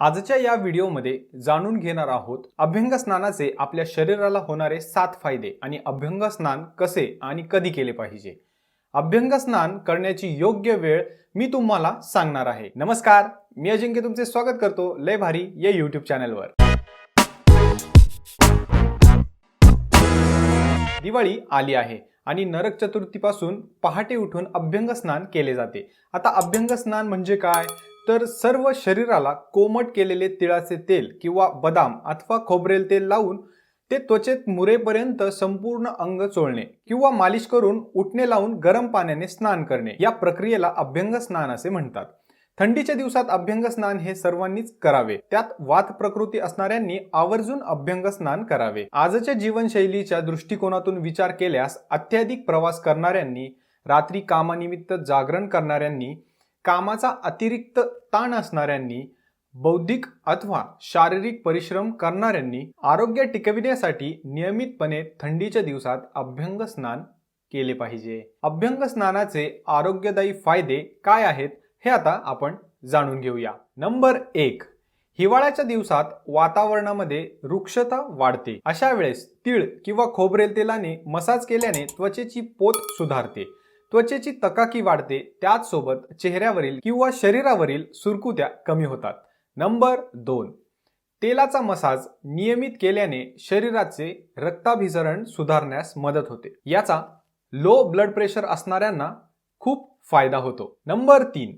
आजच्या या व्हिडिओमध्ये जाणून घेणार आहोत अभ्यंग स्नानाचे आपल्या शरीराला होणारे सात फायदे आणि अभ्यंग स्नान कसे आणि कधी केले पाहिजे. अभ्यंग स्नान करण्याची योग्य वेळ मी तुम्हाला सांगणार आहे. नमस्कार मी अजिंक्य तुमचे स्वागत करतो. लय भारी या युट्यूब चॅनलवर दिवाळी आली आहे आणि नरक चतुर्थीपासून पहाटे उठून अभ्यंग स्नान केले जाते. आता अभ्यंग स्नान म्हणजे काय? तर सर्व शरीराला कोमट केलेले तिळाचे तेल किंवा बदाम अथवा खोबरेल तेल लावून ते त्वचेत मुरेपर्यंत संपूर्ण अंग चोळणे किंवा मालिश करून उठणे लावून गरम पाण्याने स्नान करणे या प्रक्रियेला अभ्यंग स्नान असे म्हणतात. थंडीच्या दिवसात अभ्यंग स्नान हे सर्वांनीच करावे. त्यात वात प्रकृती असणाऱ्यांनी आवर्जून अभ्यंग स्नान करावे. आजच्या जीवनशैलीच्या दृष्टिकोनातून विचार केल्यास अत्याधिक प्रवास करणाऱ्यांनी रात्री कामानिमित्त जागरण करणाऱ्यांनी कामाचा अतिरिक्त ताण असणाऱ्यांनी बौद्धिक अथवा शारीरिक परिश्रम करणाऱ्यांनी आरोग्य टिकविण्यासाठी नियमितपणे थंडीच्या दिवसात अभ्यंग स्नान केले पाहिजे. अभ्यंग स्नानाचे आरोग्यदायी फायदे काय आहेत? हे आता आपण जाणून घेऊया. नंबर एक. हिवाळ्याच्या दिवसात वातावरणामध्ये वृक्षता वाढते. अशा वेळेस तीळ किंवा खोबरेल तेलाने मसाज केल्याने त्वचेची पोत सुधारते. त्वचेची तकाकी वाढते. त्याचसोबत चेहऱ्यावरील किंवा शरीरावरील सुरकुत्या कमी होतात. नंबर दोन. तेलाचा मसाज नियमित केल्याने शरीराचे रक्ताभिसरण सुधारण्यास मदत होते. याचा लो ब्लड प्रेशर असणाऱ्यांना खूप फायदा होतो. नंबर तीन.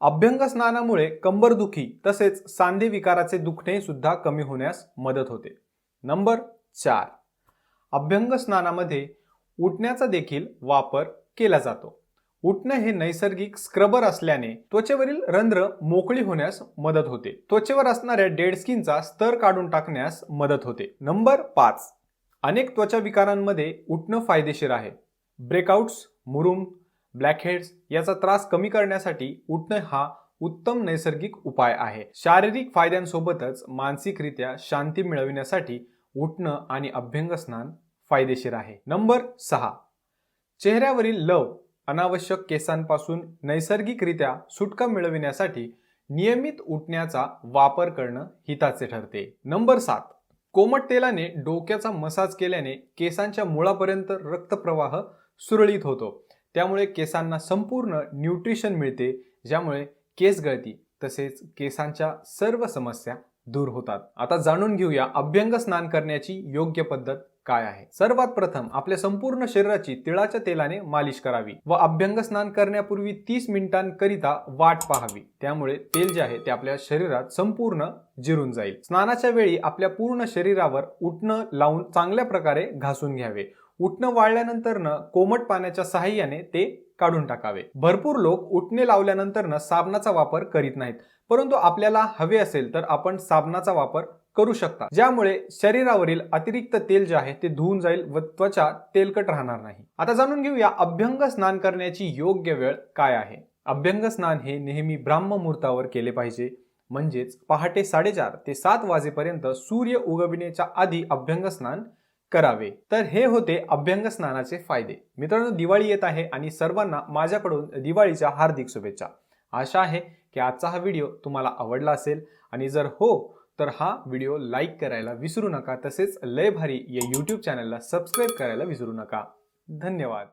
अभ्यंग स्नानामुळे कंबरदुखी तसेच सांधे विकाराचे दुखणे सुद्धा कमी होण्यास मदत होते. नंबर चार. अभ्यंग स्नानामध्ये उठण्याचा देखील वापर केला जातो. उठणं हे नैसर्गिक स्क्रबर असल्याने त्वचेवरील रंध्र मोकळी होण्यास मदत होते. त्वचेवर असणाऱ्या डेड स्किनचा स्तर काढून टाकण्यास मदत होते. नंबर पाच. अनेक त्वचा विकारांमध्ये उठणं फायदेशीर आहे. ब्रेकआउट्स मुरुम ब्लॅकहेड्स याचा त्रास कमी करण्यासाठी उठणं हा उत्तम नैसर्गिक उपाय आहे. शारीरिक फायद्यांसोबतच मानसिकरित्या शांती मिळविण्यासाठी उठणं आणि अभ्यंग स्नान फायदेशीर आहे. नंबर सहा. चेहऱ्यावरील लव अनावश्यक केसांपासून नैसर्गिकरित्या सुटका मिळविण्यासाठी नियमित उठण्याचा वापर करणं हिताचे ठरते. नंबर सात. कोमट तेलाने डोक्याचा मसाज केल्याने केसांच्या मुळापर्यंत रक्तप्रवाह सुरळीत होतो. त्यामुळे केसांना संपूर्ण न्यूट्रिशन मिळते ज्यामुळे केस गळती तसेच केसांच्या सर्व समस्या दूर होतात. आता जाणून घेऊया अभ्यंग स्नान करण्याची योग्य पद्धत काय आहे. सर्वात प्रथम आपल्या संपूर्ण शरीराची तिळाच्या तेलाने मालिश करावी व अभ्यंग स्नान करण्यापूर्वी तीस मिनिटांकरिता वाट पाहावी. त्यामुळे तेल जे आहे ते आपल्या शरीरात संपूर्ण जिरून जाईल. स्नानाच्या वेळी आपल्या पूर्ण शरीरावर उठणं लावून चांगल्या प्रकारे घासून घ्यावे. उठणं वाळल्यानंतरनं कोमट पाण्याच्या सहाय्याने ते काढून टाकावे. भरपूर लोक उठणे लावल्यानंतरनं साबणाचा वापर करीत नाहीत. परंतु आपल्याला हवे असेल तर आपण साबणाचा वापर करू शकता. ज्यामुळे शरीरावरील अतिरिक्त तेल जे आहे ते धुवून जाईल व त्वचा तेलकट राहणार नाही. आता जाणून घेऊया अभ्यंग स्नान करण्याची योग्य वेळ काय आहे? अभ्यंग स्नान हे नेहमी ब्राह्म मुहूर्तावर केले पाहिजे. म्हणजेच पहाटे साडेचार ते सात वाजेपर्यंत सूर्य उगविण्याच्या आधी अभ्यंग स्नान करावे. तर हे होते अभ्यंग स्नानाचे फायदे. मित्रांनो दिवाळी येत आहे आणि सर्वांना माझ्याकडून दिवाळीच्या हार्दिक शुभेच्छा. आशा आहे की आजचा हा व्हिडिओ तुम्हाला आवडला असेल आणि जर हो तर हा व्हिडिओ लाईक करायला विसरू नका. तसेच लय भारी या यूट्यूब चॅनलला सबस्क्राईब करायला विसरू नका. धन्यवाद.